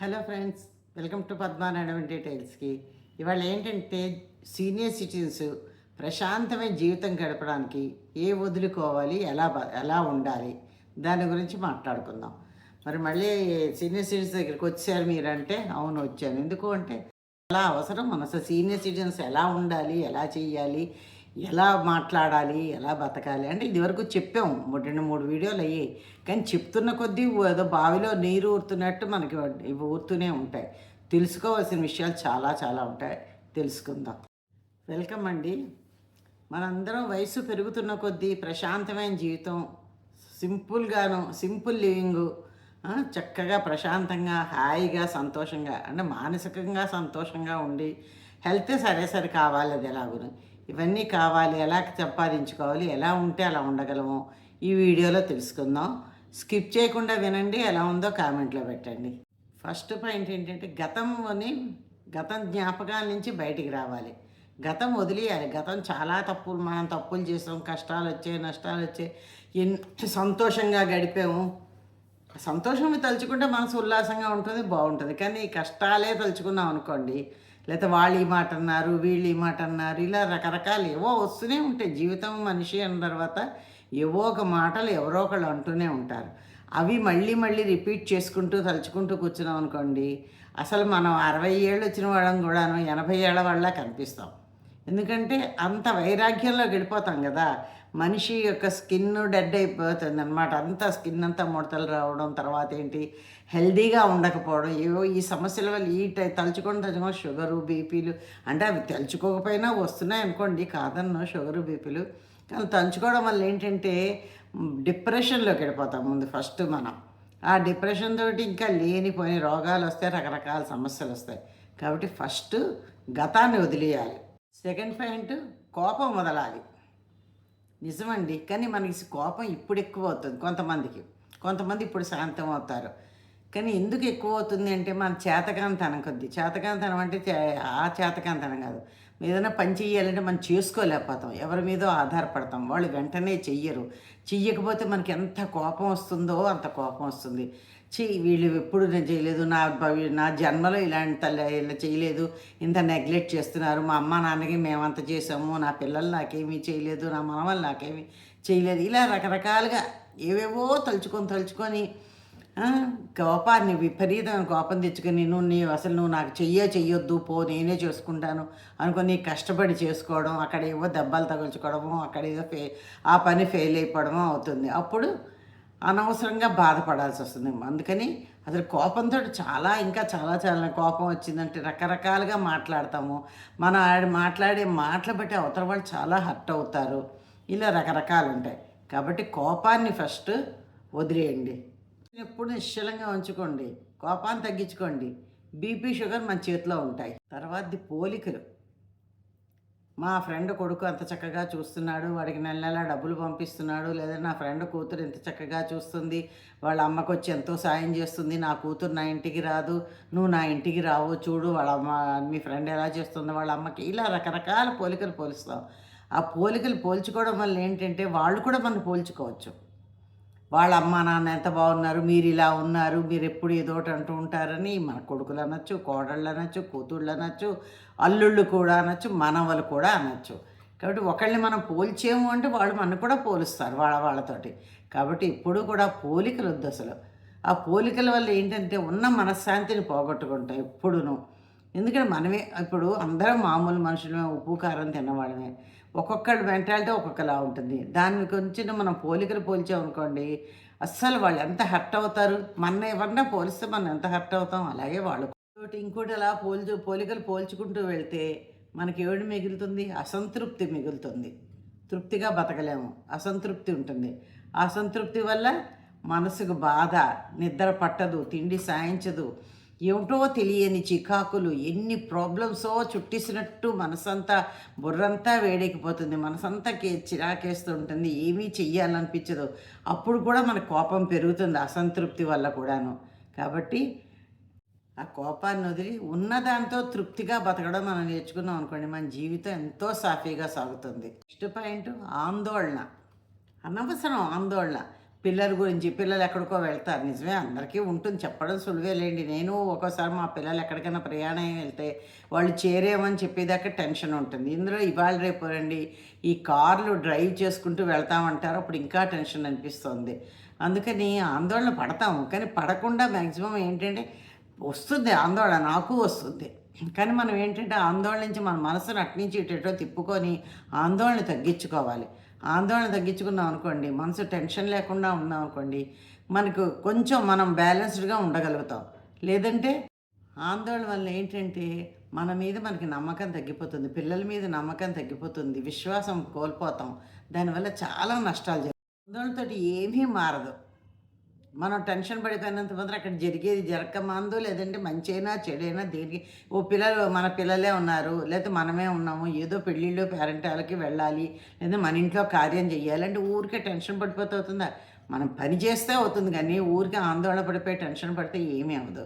Hello friends welcome to Padmanarayana డీటెయిల్స్కి ఇవాళ ఏంటంటే senior citizens ప్రశాంతమైన జీవితం గడపడానికి ఏ వదులుకోవాలి ఎలా ఎలా ఉండాలి దాని గురించి మాట్లాడుకుందాం. మరి మళ్ళీ సీనియర్ సిటిజన్స్ దగ్గరికి వచ్చారు మీరంటే అవును వచ్చాను. ఎందుకు అంటే చాలా అవసరం మన అసలు సీనియర్ సిటిజన్స్ ఎలా ఉండాలి ఎలా చేయాలి ఎలా మాట్లాడాలి ఎలా బతకాలి అంటే ఇదివరకు చెప్పాం. రెండు మూడు వీడియోలు అయ్యాయి. కానీ చెప్తున్న కొద్దీ ఏదో బావిలో నీరు ఊరుతున్నట్టు మనకి ఇవి ఊరుతూనే ఉంటాయి. తెలుసుకోవాల్సిన విషయాలు చాలా చాలా ఉంటాయి. తెలుసుకుందాం. వెల్కమ్ అండి. మనందరం వయసు పెరుగుతున్న కొద్దీ ప్రశాంతమైన జీవితం సింపుల్గాను సింపుల్ లివింగు చక్కగా ప్రశాంతంగా హాయిగా సంతోషంగా అంటే మానసికంగా సంతోషంగా ఉండి హెల్త్ సరే సరే కావాలి అది ఎలాగును ఇవన్నీ కావాలి ఎలా సంపాదించుకోవాలి ఎలా ఉంటే అలా ఉండగలము ఈ వీడియోలో తెలుసుకుందాం. స్కిప్ చేయకుండా వినండి ఎలా ఉందో కామెంట్లో పెట్టండి. ఫస్ట్ పాయింట్ ఏంటంటే గతంలోని గతం జ్ఞాపకాల నుంచి బయటికి రావాలి. గతం వదిలేయాలి. గతం చాలా తప్పులు మనం తప్పులు చేసాం కష్టాలు వచ్చాయి నష్టాలు వచ్చాయి ఎన్ సంతోషంగా గడిపాము. సంతోషం తలుచుకుంటే మనసు ఉల్లాసంగా ఉంటుంది బాగుంటుంది. కానీ ఈ కష్టాలే తలుచుకున్నాం అనుకోండి లేకపోతే వాళ్ళు ఈ మాట అన్నారు వీళ్ళు ఈ మాట అన్నారు ఇలా రకరకాలు ఏవో వస్తూనే ఉంటాయి. జీవితం మనిషి అన్న తర్వాత ఏవో ఒక మాటలు ఎవరో ఒకళ్ళు అంటూనే ఉంటారు. అవి మళ్ళీ మళ్ళీ రిపీట్ చేసుకుంటూ తలుచుకుంటూ కూర్చున్నాం అనుకోండి అసలు మనం అరవై ఏళ్ళు వచ్చిన వాళ్ళం కూడాను ఎనభై ఏళ్ళ వాళ్ళ కనిపిస్తాం. ఎందుకంటే అంత వైరాగ్యంలో గడిపోతాం కదా. మనిషి యొక్క స్కిన్ డెడ్ అయిపోతుంది అనమాట అంతా స్కిన్ అంతా ముడతలు రావడం తర్వాత ఏంటి? హెల్దీగా ఉండకపోవడం. ఏవో ఈ సమస్యల వల్ల ఈ టై- తలుచుకొని తలుచుకొని షుగరు బీపీలు అంటే అవి తలుచుకోకపోయినా వస్తున్నాయి అనుకోండి కాదన్న షుగరు బీపీలు. కానీ తలుచుకోవడం వల్ల ఏంటంటే డిప్రెషన్లోకి వెళ్ళిపోతాం ముందు ఫస్ట్ మనం. ఆ డిప్రెషన్ తోటి ఇంకా లేనిపోయిన రోగాలు వస్తాయి రకరకాల సమస్యలు వస్తాయి. కాబట్టి ఫస్ట్ గతాన్ని వదిలేయాలి. సెకండ్ పాయింట్ కోపం వదలాలి. నిజమండి. కానీ మనకి కోపం ఇప్పుడు ఎక్కువ అవుతుంది కొంతమందికి. కొంతమంది ఇప్పుడు శాంతం అవుతారు కానీ ఎందుకు ఎక్కువ అవుతుంది అంటే మన చేతకాంతనం కొద్ది. చేతకాంతనం అంటే చే- ఆ చేతకాంతనం కాదు. ఏదైనా పని చెయ్యాలంటే మనం చేసుకోలేకపోతాం. ఎవరి మీదో ఆధారపడతాం. వాళ్ళు వెంటనే చెయ్యరు. చెయ్యకపోతే మనకి ఎంత కోపం వస్తుందో అంత కోపం వస్తుంది. చీ వీళ్ళు ఎప్పుడు నేను చేయలేదు. నా భవి- నా జన్మలో ఇలాంటి తల్లి ఇలా చేయలేదు. ఇంత నెగ్లెక్ట్ చేస్తున్నారు. మా అమ్మ నాన్నకి మేమంత చేసాము నా పిల్లలు నాకేమీ చేయలేదు. నా మనవలు నాకేమీ చేయలేదు. ఇలా రకరకాలుగా ఏవేవో తలుచుకొని తలుచుకొని కోపాన్ని విపరీతమైన కోపం తెచ్చుకొని నువ్వు నీ అసలు నువ్వు నాకు చెయ్యే చెయ్యొద్దు పో నేనే చేసుకుంటాను అనుకుని కష్టపడి చేసుకోవడం అక్కడ ఏవో దెబ్బలు తగులుచుకోవడము అక్కడ ఏదో ఫే ఆ పని ఫెయిల్ అయిపోవడమో అవుతుంది. అప్పుడు అనవసరంగా బాధపడాల్సి వస్తుంది. అందుకని అసలు కోపంతో చాలా ఇంకా చాలా చాలా కోపం వచ్చిందంటే రకరకాలుగా మాట్లాడతాము. మనం ఆడ మాట్లాడే మాటలు బట్టి అవతల వాళ్ళు చాలా హర్ట్ అవుతారు. ఇలా రకరకాలు ఉంటాయి కాబట్టి కోపాన్ని ఫస్ట్ వదిలేయండి. ఎప్పుడు నిశ్చలంగా ఉంచుకోండి. కోపాన్ని తగ్గించుకోండి. బీపీ షుగర్ మన చేతిలో ఉంటాయి. తర్వాతది పోలికలు. మా ఫ్రెండ్ కొడుకు అంత చక్కగా చూస్తున్నాడు. వాడికి నెల నెల డబ్బులు పంపిస్తున్నాడు. లేదా నా ఫ్రెండ్ కూతురు ఎంత చక్కగా చూస్తుంది. వాళ్ళ అమ్మకు వచ్చి ఎంతో సాయం చేస్తుంది. నా కూతురు నా ఇంటికి రాదు. నువ్వు నా ఇంటికి రావు. చూడు వాళ్ళ అమ్మ మీ ఫ్రెండ్ ఎలా చేస్తుందో వాళ్ళ అమ్మకి ఇలా రకరకాల పోలికలు పోలుస్తాం. ఆ పోలికలు పోల్చుకోవడం వల్ల ఏంటంటే వాళ్ళు కూడా మనం పోల్చుకోవచ్చు. వాళ్ళ అమ్మ నాన్న ఎంత బాగున్నారు మీరు ఇలా ఉన్నారు మీరు ఎప్పుడు ఏదో ఒకటి అంటూ ఉంటారని మన కొడుకులు అనొచ్చు కోడళ్ళు అనొచ్చు కూతుళ్ళు అనొచ్చు అల్లుళ్ళు కూడా అనొచ్చు మనవలు కూడా అనొచ్చు. కాబట్టి ఒకళ్ళని మనం పోల్చేము అంటే వాళ్ళు మన కూడా పోలుస్తారు వాళ్ళ వాళ్ళతోటి. కాబట్టి ఇప్పుడు కూడా పోలికలు వద్దు అసలు. ఆ పోలికల వల్ల ఏంటంటే ఉన్న మనశ్శాంతిని పోగొట్టుకుంటాం ఎప్పుడును. ఎందుకంటే మనమే ఇప్పుడు అందరం మామూలు మనుషులమే ఉప్పు కారం తిన్నవాళ్ళమే. ఒక్కొక్కడి మెంటాలిటీ ఒక్కొక్కలా ఉంటుంది. దాని కొంచెం మనం పోలికలు పోల్చామనుకోండి అస్సలు వాళ్ళు ఎంత హర్ట్ అవుతారు? మన ఎవరన్నా పోలిస్తే మనం ఎంత హర్ట్ అవుతాం? అలాగే వాళ్ళు. ఇంకోటి అలా పోల్చు పోలికలు పోల్చుకుంటూ వెళ్తే మనకి ఏడు మిగులుతుంది? అసంతృప్తి మిగులుతుంది. తృప్తిగా బతకలేము. అసంతృప్తి ఉంటుంది. అసంతృప్తి వల్ల మనసుకు బాధ నిద్ర పట్టదు తిండి సాయించదు ఏమిటో తెలియని చికాకులు ఎన్ని ప్రాబ్లమ్సో చుట్టేసినట్టు మనసంతా బుర్రంతా వేడెక్కిపోతుంది. మనసంతా కే చిరాకేస్తుంటుంది. ఏమీ చెయ్యాలనిపించదు. అప్పుడు కూడా మన కోపం పెరుగుతుంది అసంతృప్తి వల్ల కూడాను. కాబట్టి ఆ కోపాన్ని వదిలి ఉన్నదాంతో తృప్తిగా బతకడం మనం నేర్చుకున్నాం అనుకోండి మన జీవితం ఎంతో సాఫీగా సాగుతుంది. నెక్స్ట్ పాయింట్ ఆందోళన. అనవసరం ఆందోళన. పిల్లల గురించి పిల్లలు ఎక్కడికో వెళ్తారు నిజమే. అందరికీ ఉంటుంది. చెప్పడం సులువే లేండి నేను ఒక్కోసారి మా పిల్లలు ఎక్కడికైనా ప్రయాణం వెళ్తే వాళ్ళు చేరేమని చెప్పేదాకా టెన్షన్ ఉంటుంది. ఇందులో ఇవాళ రేపు రండి ఈ కార్లు డ్రైవ్ చేసుకుంటూ వెళ్తామంటారు. అప్పుడు ఇంకా టెన్షన్ అనిపిస్తుంది. అందుకని ఆందోళన పడతాము కానీ పడకుండా మ్యాక్సిమం ఏంటంటే వస్తుంది ఆందోళన నాకు వస్తుంది. కానీ మనం ఏంటంటే ఆందోళన నుంచి మన మనసును అట్నుంచి ఇటు తిప్పుకొని ఆందోళన తగ్గించుకోవాలి. ఆందోళన తగ్గించుకున్నాం అనుకోండి మనసు టెన్షన్ లేకుండా ఉన్నాం అనుకోండి మనకు కొంచెం మనం బ్యాలెన్స్డ్గా ఉండగలుగుతాం. లేదంటే ఆందోళన వల్ల ఏంటంటే మన మీద మనకి నమ్మకం తగ్గిపోతుంది పిల్లల మీద నమ్మకం తగ్గిపోతుంది విశ్వాసం కోల్పోతాం. దానివల్ల చాలా నష్టాలు జరుగుతాయి. ఆందోళనతోటి ఏమీ మారదు. మనం టెన్షన్ పడిపోయినంత మాత్రం అక్కడ జరిగేది జరగకమాందు లేదంటే మంచైనా చెడైనా దేనికి ఓ పిల్లలు మన పిల్లలే ఉన్నారు లేకపోతే మనమే ఉన్నాము ఏదో పెళ్ళిళ్ళు పేరెంటాలకి వెళ్ళాలి లేదా మన ఇంట్లో కార్యం చేయాలి అంటే ఊరికే టెన్షన్ పడిపోతే అవుతుందా? మనం పని చేస్తే అవుతుంది కానీ ఊరికే ఆందోళన పడిపోయి టెన్షన్ పడితే ఏమీ అవ్వదు.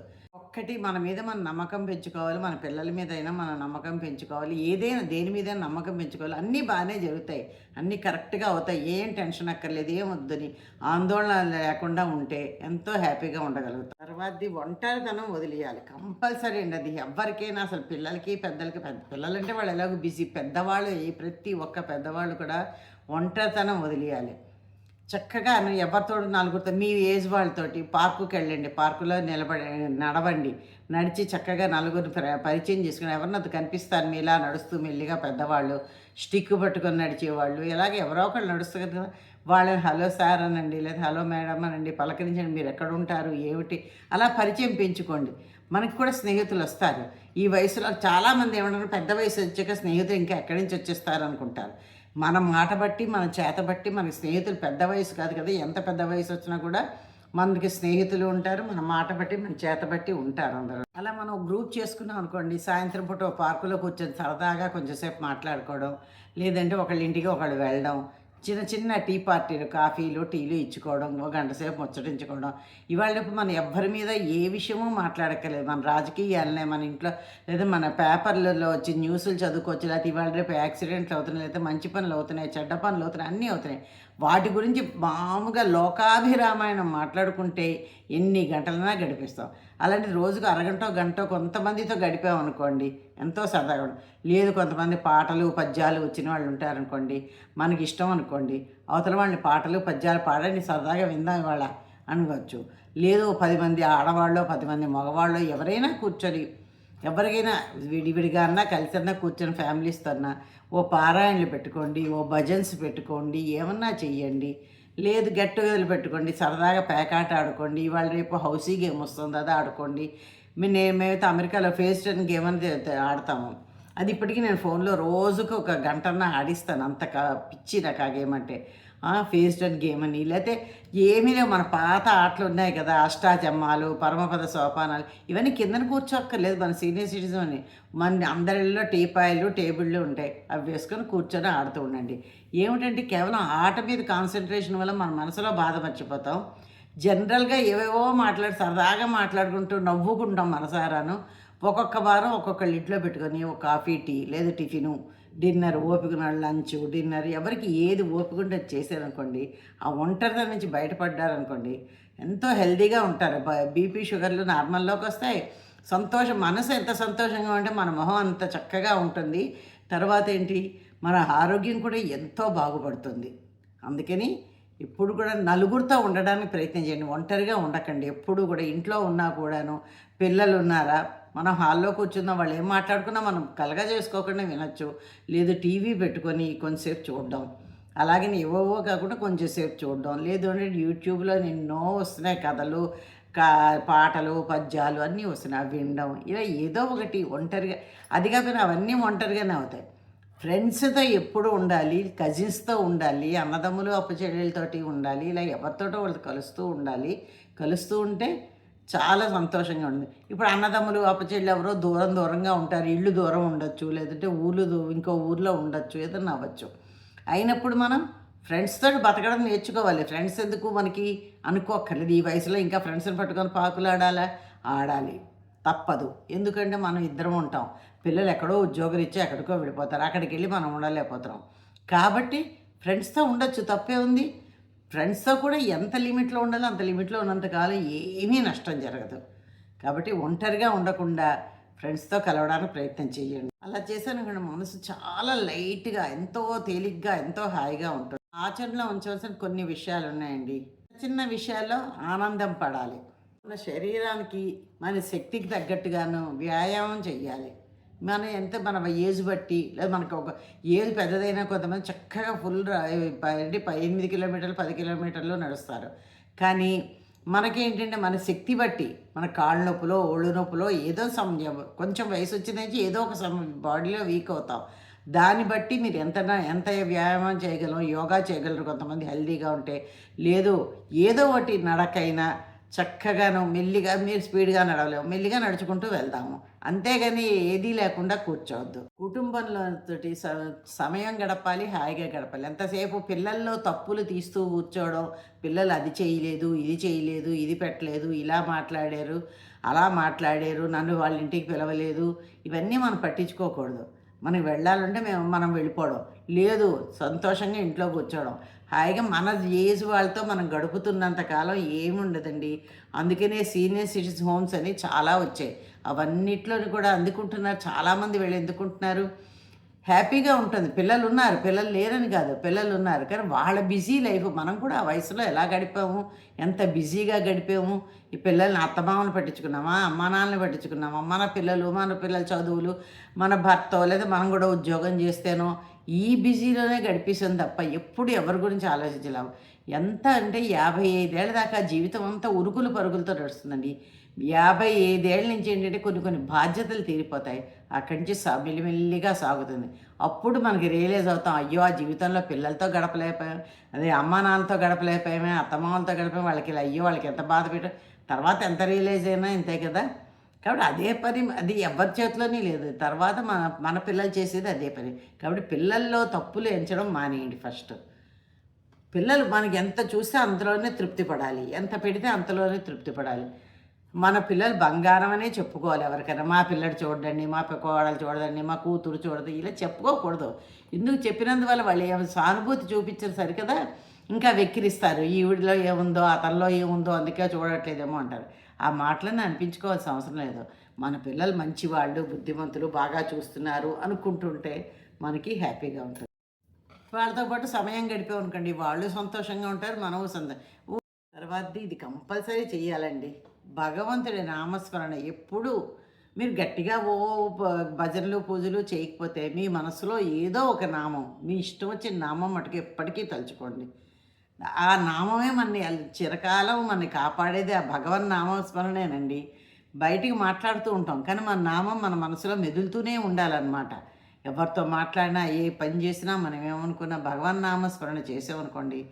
ఒక్కటి మన మీద మన నమ్మకం పెంచుకోవాలి మన పిల్లల మీద అయినా మన నమ్మకం పెంచుకోవాలి ఏదైనా దేని మీద నమ్మకం పెంచుకోవాలి. అన్నీ బాగానే జరుగుతాయి. అన్నీ కరెక్ట్గా అవుతాయి. ఏం టెన్షన్ అక్కర్లేదు ఏం వద్దని ఆందోళన లేకుండా ఉంటే ఎంతో హ్యాపీగా ఉండగలుగుతాం. తర్వాతది ఒంటరితనం వదిలేయాలి. కంపల్సరీ అండి అది. ఎవరికైనా అసలు పిల్లలకి పెద్దలకి పెద్ద పిల్లలంటే వాళ్ళు ఎలాగో బిజీ. పెద్దవాళ్ళు ప్రతి ఒక్క పెద్దవాళ్ళు కూడా ఒంటరితనం వదిలేయాలి. చక్కగా ఎవరితో నలుగురితో మీ ఏజ్ వాళ్ళతోటి పార్కుకి వెళ్ళండి పార్కులో నిలబడి నడవండి. నడిచి చక్కగా నలుగురు పరిచయం చేసుకుని ఎవరినది కనిపిస్తారు మీలా నడుస్తూ మెల్లిగా పెద్దవాళ్ళు స్టిక్ పట్టుకొని నడిచేవాళ్ళు ఇలాగ ఎవరో ఒకళ్ళు నడుస్తారు కదా. వాళ్ళని హలో సార్ అనండి లేదా హలో మేడం అనండి పలకరించండి మీరు ఎక్కడ ఉంటారు ఏమిటి? అలా పరిచయం పెంచుకోండి. మనకి కూడా స్నేహితులు వస్తారు. ఈ వయసులో చాలామంది ఏమంటారు పెద్ద వయసు వచ్చాక స్నేహితులు ఇంకా ఎక్కడి నుంచి వచ్చేస్తారు అనుకుంటారు. మన మాట బట్టి మన చేత బట్టి మన స్నేహితులు పెద్ద వయసు కాదు కదా ఎంత పెద్ద వయసు వచ్చినా కూడా మనకి స్నేహితులు ఉంటారు మన మాట బట్టి మన చేత బట్టి ఉంటారు అందరూ. అలా మనం గ్రూప్ చేసుకున్నాం అనుకోండి సాయంత్రం పూట పార్కులో కూర్చొని సరదాగా కొంచెంసేపు మాట్లాడుకోవడం లేదంటే ఒకళ్ళ ఇంటికి ఒకళ్ళు వెళ్ళడం చిన్న చిన్న టీ పార్టీలు కాఫీలు టీలు ఇచ్చుకోవడం ఒక గంట సేపు ముచ్చటించుకోవడం. ఇవాళ మనం ఎవ్వరి మీద ఏ విషయమూ మాట్లాడక్కర్లేదు. మన రాజకీయాలనే మన ఇంట్లో లేదా మన పేపర్లలో వచ్చి న్యూస్లు చదువుకోవచ్చు. లేకపోతే ఇవాళ రేపు యాక్సిడెంట్లు అవుతున్నాయి లేకపోతే మంచి పనులు అవుతున్నాయి చెడ్డ పనులు అవుతున్నాయి అన్నీ అవుతున్నాయి. వాటి గురించి మామూలుగా లోకాభిరామాయణం మాట్లాడుకుంటే ఎన్ని గంటలైనా గడిపిస్తాం. అలాంటి రోజుకు అరగంట గంట కొంతమందితో గడిపామనుకోండి ఎంతో సరదాగా లేదు కొంతమంది పాటలు పద్యాలు వచ్చిన వాళ్ళు ఉంటారనుకోండి మనకి ఇష్టం అనుకోండి అవతల వాళ్ళని పాటలు పద్యాలు పాడండి సరదాగా విందాం ఇవాళ అనుకోవచ్చు. లేదు పది మంది ఆడవాళ్ళు పది మంది మగవాళ్ళు ఎవరైనా కూర్చొని ఎవరికైనా విడివిడిగా అన్నా కలిసి అన్నా కూర్చొని ఫ్యామిలీస్తో అన్నా ఓ పారాయణలు పెట్టుకోండి ఓ భజన్స్ పెట్టుకోండి ఏమన్నా చెయ్యండి. లేదు గెట్ టుగెదర్లు పెట్టుకోండి సరదాగా పేకాట ఆడుకోండి ఇవాళ రేపు హౌసీ గేమ్ వస్తుంది అది ఆడుకోండి. నేను మేమైతే అమెరికాలో ఫేస్ టెన్ గేమ్ అని ఆడతాము. అది ఇప్పటికీ నేను ఫోన్లో రోజుకు ఒక గంటన్న ఆడిస్తాను అంత పిచ్చి నాకు ఆ గేమ్ అంటే ఫేస్ డన్ గేమ్ అని. లేకపోతే ఏమీ లేవు. మన పాత ఆటలు ఉన్నాయి కదా అష్టాచమ్మాలు పరమపద సోపానాలు ఇవన్నీ కిందన కూర్చోక్కర్లేదు మన సీనియర్ సిటిజన్ అని. మన అందరిలో టీపాయిలు టేబుళ్ళు ఉంటాయి. అవి వేసుకొని కూర్చొని ఆడుతూ ఉండండి. ఏమిటంటే కేవలం ఆట మీద కాన్సన్ట్రేషన్ వల్ల మన మనసులో బాధ మర్చిపోతాం జనరల్గా ఏవేవో మాట్లాడి సరదాగా మాట్లాడుకుంటూ నవ్వుకుంటాం మనసారాను. ఒక్కొక్క వారం ఒక్కొక్కళ్ళు ఇంట్లో పెట్టుకొని ఒక కాఫీ టీ లేదా టిఫిను డిన్నర్ ఓపిక లంచ్ డిన్నర్ ఎవరికి ఏది ఓపిక ఉంటే చేశారనుకోండి ఆ ఒంటరితనం నుంచి బయటపడ్డారనుకోండి ఎంతో హెల్దీగా ఉంటారు. బీపీ షుగర్లు నార్మల్లోకి వస్తాయి. సంతోషం మనసు ఎంత సంతోషంగా ఉంటే మన మొహం అంత చక్కగా ఉంటుంది. తర్వాత ఏంటి? మన ఆరోగ్యం కూడా ఎంతో బాగుపడుతుంది. అందుకని ఇప్పుడు కూడా నలుగురితో ఉండడానికి ప్రయత్నం చేయండి. ఒంటరిగా ఉండకండి. ఎప్పుడు కూడా ఇంట్లో ఉన్నా కూడాను పిల్లలు ఉన్నారా మనం హాల్లో కూర్చుందాం వాళ్ళు ఏం మాట్లాడుకున్నా మనం కలగా చేసుకోకుండా వినొచ్చు. లేదు టీవీ పెట్టుకొని కొంచెంసేపు చూడడం. అలాగే ఏవోవో కాకుండా కొంచెంసేపు చూడడం. లేదు అంటే యూట్యూబ్లో ఎన్నో వస్తున్నాయి కథలు కా పాటలు పద్యాలు అన్నీ వస్తున్నాయి. అవి వినడం. ఇలా ఏదో ఒకటి ఒంటరిగా అది కాకుండా అవన్నీ ఒంటరిగానే అవుతాయి. ఫ్రెండ్స్తో ఎప్పుడు ఉండాలి కజిన్స్తో ఉండాలి అన్నదమ్ములు అప్పచెల్లెలతోటి ఉండాలి ఇలా ఎవరితోటో వాళ్ళు కలుస్తూ ఉండాలి. కలుస్తూ ఉంటే చాలా సంతోషంగా ఉంది. ఇప్పుడు అన్నదమ్ములు అప్పచెల్లి ఎవరో దూరం దూరంగా ఉంటారు. ఇళ్ళు దూరం ఉండొచ్చు లేదంటే ఊళ్ళు ఇంకో ఊర్లో ఉండొచ్చు ఏదన్నా అవ్వచ్చు. అయినప్పుడు మనం ఫ్రెండ్స్తో బతకడం నేర్చుకోవాలి. ఫ్రెండ్స్ ఎందుకు మనకి అనుకోక్కర్లేదు. ఈ వయసులో ఇంకా ఫ్రెండ్స్ని పట్టుకొని పాకులు ఆడాలా? ఆడాలి. తప్పదు. ఎందుకంటే మనం ఇద్దరం ఉంటాం. పిల్లలు ఎక్కడో ఉద్యోగాలు ఇచ్చి ఎక్కడికో వెళ్ళిపోతారు అక్కడికి వెళ్ళి మనం ఉండలేకపోతున్నాం కాబట్టి ఫ్రెండ్స్తో ఉండొచ్చు. తప్పే ఉంది. ఫ్రెండ్స్తో కూడా ఎంత లిమిట్లో ఉండాలో అంత లిమిట్లో ఉన్నంతకాలం ఏమీ నష్టం జరగదు. కాబట్టి ఒంటరిగా ఉండకుండా ఫ్రెండ్స్తో కలవడానికి ప్రయత్నం చేయండి. అలా చేశాను కానీ మనసు చాలా లైట్గా ఎంతో తేలిగ్గా ఎంతో హాయిగా ఉంటుంది. ఆచరణలో ఉంచవలసిన కొన్ని విషయాలు ఉన్నాయండి. చిన్న విషయాల్లో ఆనందం పడాలి. మన శరీరానికి మన శక్తికి తగ్గట్టుగాను వ్యాయామం చేయాలి మన ఎంత మన ఏజ్ బట్టి లేదా మనకు ఒక ఏజ్ పెద్దదైనా కొంతమంది చక్కగా ఫుల్ అంటే ఎనిమిది కిలోమీటర్లు పది కిలోమీటర్లు నడుస్తారు. కానీ మనకేంటంటే మన శక్తి బట్టి మన కాళ్ళ నొప్పులో ఒళ్ళు నొప్పులో ఏదో సమయం కొంచెం వయసు వచ్చిన నుంచి ఏదో ఒక సమయం బాడీలో వీక్ అవుతాం. దాన్ని బట్టి మీరు ఎంత ఎంత వ్యాయామం చేయగలం యోగా చేయగలరు కొంతమంది హెల్దీగా ఉంటే. లేదు ఏదో ఒకటి నడకైనా చక్కగాను మెల్లిగా మీరు స్పీడ్గా నడవలేము మెల్లిగా నడుచుకుంటూ వెళ్దాము అంతేగాని ఏదీ లేకుండా కూర్చోవద్దు. కుటుంబంలో తోటి సమయం గడపాలి హాయిగా గడపాలి. ఎంతసేపు పిల్లల్లో తప్పులు తీస్తూ కూర్చోవడం పిల్లలు అది చేయలేదు ఇది చేయలేదు ఇది పెట్టలేదు ఇలా మాట్లాడారు అలా మాట్లాడారు నన్ను వాళ్ళ ఇంటికి పిలవలేదు ఇవన్నీ మనం పట్టించుకోకూడదు. మనకి వెళ్ళాలంటే మేము మనం వెళ్ళిపోవడం. లేదు సంతోషంగా ఇంట్లో కూర్చోవడం. హాయిగా మన ఏజ్ వాళ్ళతో మనం గడుపుతున్నంత కాలం ఏముండదండి. అందుకనే సీనియర్ సిటిజన్ హోమ్స్ అని చాలా వచ్చాయి. అవన్నిట్లోని కూడా అందుకుంటున్నారు. చాలామంది వీళ్ళు ఎందుకుంటున్నారు? హ్యాపీగా ఉంటుంది. పిల్లలు ఉన్నారు పిల్లలు లేరని కాదు. పిల్లలు ఉన్నారు కానీ వాళ్ళ బిజీ లైఫ్ మనం కూడా ఆ వయసులో ఎలా గడిపాము? ఎంత బిజీగా గడిపాము? ఈ పిల్లల్ని అత్తమామను పట్టించుకున్నామా? అమ్మా నాన్నని పట్టించుకున్నామా? మన పిల్లలు మన పిల్లల చదువులు మన భర్త లేదా మనం కూడా ఉద్యోగం చేస్తేనో ఈ బిజీలోనే గడిపిస్తుంది తప్ప ఎప్పుడు ఎవరి గురించి ఆలోచించలేము. ఎంత అంటే యాభై ఐదేళ్ళ దాకా జీవితం అంతా ఉరుకులు పరుగులతో నడుస్తుందండి. యాభై ఐదేళ్ళ నుంచి ఏంటంటే కొన్ని కొన్ని బాధ్యతలు తీరిపోతాయి. అక్కడి నుంచి సా మెల్లిమెల్లిగా సాగుతుంది. అప్పుడు మనకి రియలైజ్ అవుతాం అయ్యో ఆ జీవితంలో పిల్లలతో గడపలేకపోయాం అదే అమ్మా నాన్నతో గడపలేకపోయామే అత్తమామలతో గడపాము వాళ్ళకి ఇలా అయ్యో వాళ్ళకి ఎంత బాధ పెట్టాం. తర్వాత ఎంత రియలైజ్ అయినా ఇంతే కదా? కాబట్టి అదే పని అది ఎవరి చేతిలోనే లేదు. తర్వాత మన మన పిల్లలు చేసేది అదే పని. కాబట్టి పిల్లల్లో తప్పులు ఎంచడం మానేయండి ఫస్ట్. పిల్లలు మనకి ఎంత చూస్తే అంతలోనే తృప్తి పడాలి. ఎంత పెడితే అంతలోనే తృప్తి పడాలి. మన పిల్లలు బంగారం అనే చెప్పుకోవాలి ఎవరికైనా. మా పిల్లడు చూడండి మా పిక్కవాడలు చూడదండి మా కూతురు చూడదు ఇలా చెప్పుకోకూడదు. ఎందుకు చెప్పినందువల్ల వాళ్ళు ఏమైనా సానుభూతి చూపించారు సరికదా? ఇంకా వెక్కిరిస్తారు. ఈవిడిలో ఏముందో అతనిలో ఏముందో అందుకే చూడట్లేదేమో అంటారు. ఆ మాటలను అనిపించుకోవాల్సిన అవసరం లేదు. మన పిల్లలు మంచివాళ్ళు బుద్ధిమంతులు బాగా చూస్తున్నారు అనుకుంటుంటే మనకి హ్యాపీగా ఉంటుంది. వాళ్ళతో పాటు సమయం గడిపామనుకోండి వాళ్ళు సంతోషంగా ఉంటారు మనము సంతోషం తర్వాత ఇది కంపల్సరీ చేయాలండి భగవంతుడి నామస్మరణ ఎప్పుడు మీరు గట్టిగా ఓ భజనలు పూజలు చేయకపోతే మీ మనసులో ఏదో ఒక నామం మీ ఇష్టం వచ్చిన నామం మటుకు ఎప్పటికీ తలుచుకోండి. ఆ నామమే మనని చిరకాలం మనని కాపాడేది ఆ భగవన్ నామస్మరణేనండి. బయటికి మాట్లాడుతూ ఉంటాం కానీ మన నామం మన మనసులో మెదులుతూనే ఉండాలన్నమాట. ఎవరితో మాట్లాడినా ఏ పని చేసినా మనం ఏమనుకున్నా భగవన్ నామస్మరణ చేసామనుకోండి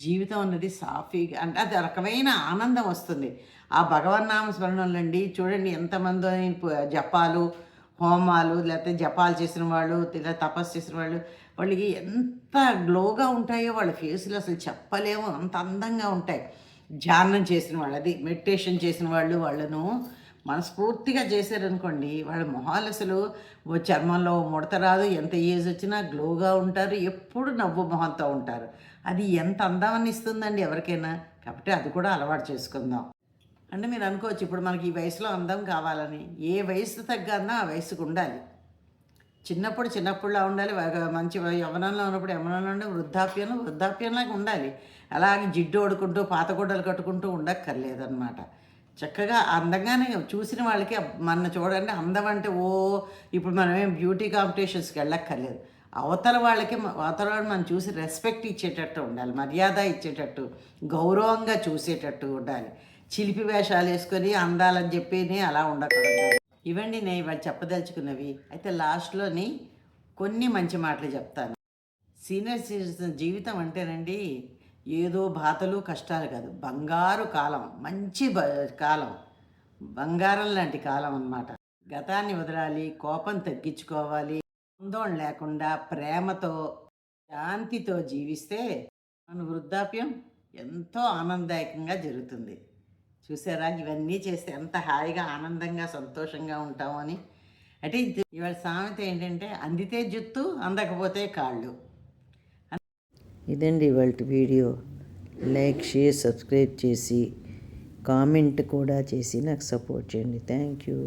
జీవితం అన్నది సాఫీగా అంటే అది రకమైన ఆనందం వస్తుంది. ఆ భగవన్ నామస్మరణండి చూడండి ఎంతమంది జపాలు హోమాలు లేకపోతే జపాలు చేసిన వాళ్ళు లేదా తపస్సు చేసిన వాళ్ళు వాళ్ళకి ఎంత గ్లోగా ఉంటాయో వాళ్ళ ఫేస్లు అసలు చెప్పలేము. అంత అందంగా ఉంటాయి. ధ్యానం చేసిన వాళ్ళు అది మెడిటేషన్ చేసిన వాళ్ళు వాళ్ళను మనస్ఫూర్తిగా చేశారనుకోండి వాళ్ళ మొహాలు అసలు చర్మంలో ముడత రాదు. ఎంత ఏజ్ వచ్చినా గ్లోగా ఉంటారు. ఎప్పుడు నవ్వు మొహంతో ఉంటారు. అది ఎంత అందాన్ని ఇస్తుందండి ఎవరికైనా. కాబట్టి అది కూడా అలవాటు చేసుకుందాం. అంటే మీరు అనుకోవచ్చు ఇప్పుడు మనకి ఈ వయసులో అందం కావాలని. ఏ వయసు తగ్గన్నా ఆ వయసుకు ఉండాలి. చిన్నప్పుడు చిన్నప్పుడులా ఉండాలి మంచి యవనంలో ఉన్నప్పుడు యవనంలో ఉండే వృద్ధాప్యంలో వృద్ధాప్యంలాగా ఉండాలి. అలాగే జిడ్డు ఓడుకుంటూ పాత గుడ్డలు కట్టుకుంటూ ఉండక్కర్లేదన్నమాట. చక్కగా అందంగానే చూసిన వాళ్ళకి మన చూడండి అందం అంటే ఓ ఇప్పుడు మనం ఏం బ్యూటీ కాంపిటీషన్స్కి వెళ్ళక్కర్లేదు. అవతల వాళ్ళకి అవతల వాళ్ళు మనం చూసి రెస్పెక్ట్ ఇచ్చేటట్టు ఉండాలి మర్యాద ఇచ్చేటట్టు గౌరవంగా చూసేటట్టు ఉండాలి. చిలిపి వేషాలు వేసుకొని అందాలని చెప్పి అలా ఉండకూడదు. ఇవండి నేను ఇవాళ చెప్పదలుచుకున్నవి. అయితే లాస్ట్లోని కొన్ని మంచి మాటలు చెప్తాను. సీనియర్ సిటిజన్ జీవితం అంటేనండి ఏదో బాధలు కష్టాలు కాదు. బంగారు కాలం మంచి కాలం. బంగారం లాంటి కాలం అన్నమాట. గతాన్ని వదలాలి కోపం తగ్గించుకోవాలి. ఆందోళన లేకుండా ప్రేమతో శాంతితో జీవిస్తే మన వృద్ధాప్యం ఎంతో ఆనందదాయకంగా జరుగుతుంది. చూసారా? ఇవన్నీ చేస్తే ఎంత హాయిగా ఆనందంగా సంతోషంగా ఉంటామని. అంటే ఇవాళ సామెత ఏంటంటే అందితే జుత్తు అందకపోతే కాళ్ళు. ఇదండి ఇవాళ వీడియో. లైక్ షేర్ సబ్స్క్రైబ్ చేసి కామెంట్ కూడా చేసి నాకు సపోర్ట్ చేయండి. Thank you.